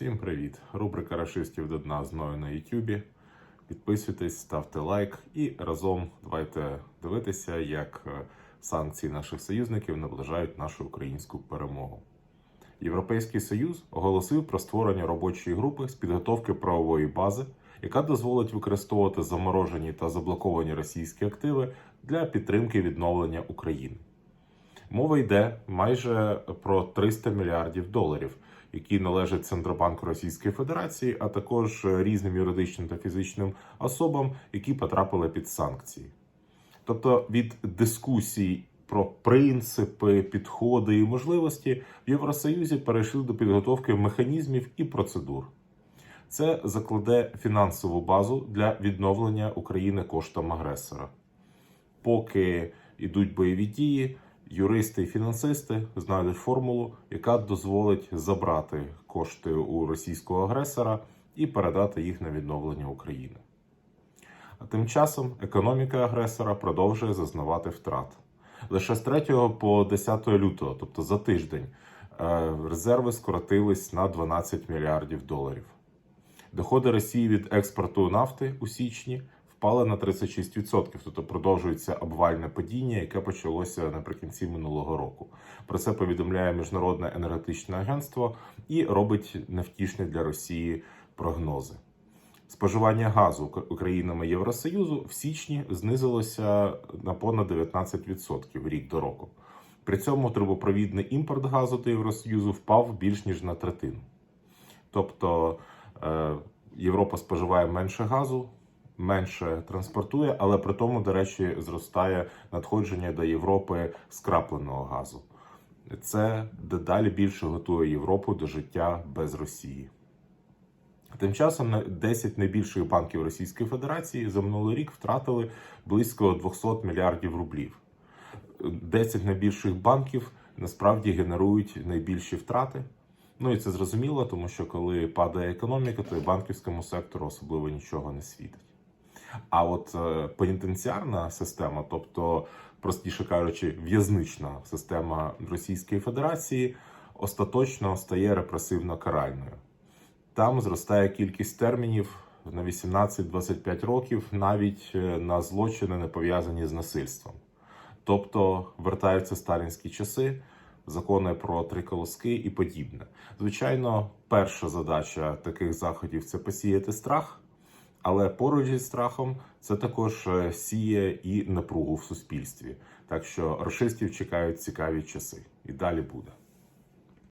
Всім привіт! Рубрика Рашистів до дна зною на Ютубі. Підписуйтесь, ставте лайк і разом давайте дивитися, як е, санкції наших союзників наближають нашу українську перемогу. Європейський Союз оголосив про створення робочої групи з підготовки правової бази, яка дозволить використовувати заморожені та заблоковані російські активи для підтримки відновлення України. Мова йде майже про 300 мільярдів доларів, які належать Центробанку Російської Федерації, а також різним юридичним та фізичним особам, які потрапили під санкції. Тобто від дискусій про принципи, підходи і можливості в Євросоюзі перейшли до підготовки механізмів і процедур. Це закладе фінансову базу для відновлення України коштом агресора. Поки йдуть бойові дії, юристи і фінансисти знайдуть формулу, яка дозволить забрати кошти у російського агресора і передати їх на відновлення України. А тим часом економіка агресора продовжує зазнавати втрат. Лише з 3 по 10 лютого, тобто за тиждень, е, резерви скоротились на 12 мільярдів доларів. Доходи Росії від експорту нафти у січні впали на 36%, тобто продовжується обвальне падіння, яке почалося наприкінці минулого року. Про це повідомляє Міжнародне енергетичне агентство і робить невтішні для Росії прогнози. Споживання газу країнами Євросоюзу в січні знизилося на понад 19% рік до року. При цьому трубопровідний імпорт газу до Євросоюзу впав більш ніж на третину. Тобто е, Європа споживає менше газу, менше транспортує, але при тому, до речі, зростає надходження до Європи скрапленого газу. Це дедалі більше готує Європу до життя без Росії. Тим часом 10 найбільших банків Російської Федерації за минулий рік втратили близько 200 мільярдів рублів. 10 найбільших банків насправді генерують найбільші втрати. Ну і це зрозуміло, тому що коли падає економіка, то і банківському сектору особливо нічого не світить. А от е, пенітенціарна система, тобто, простіше кажучи, в'язнична система Російської Федерації, остаточно стає репресивно каральною. Там зростає кількість термінів на 18-25 років, навіть е, на злочини, не пов'язані з насильством. Тобто вертаються сталінські часи, закони про три колоски і подібне. Звичайно, перша задача таких заходів це посіяти страх, але поруч зі страхом це також е, сіє і напругу в суспільстві. Так що рашистів чекають цікаві часи, і далі буде.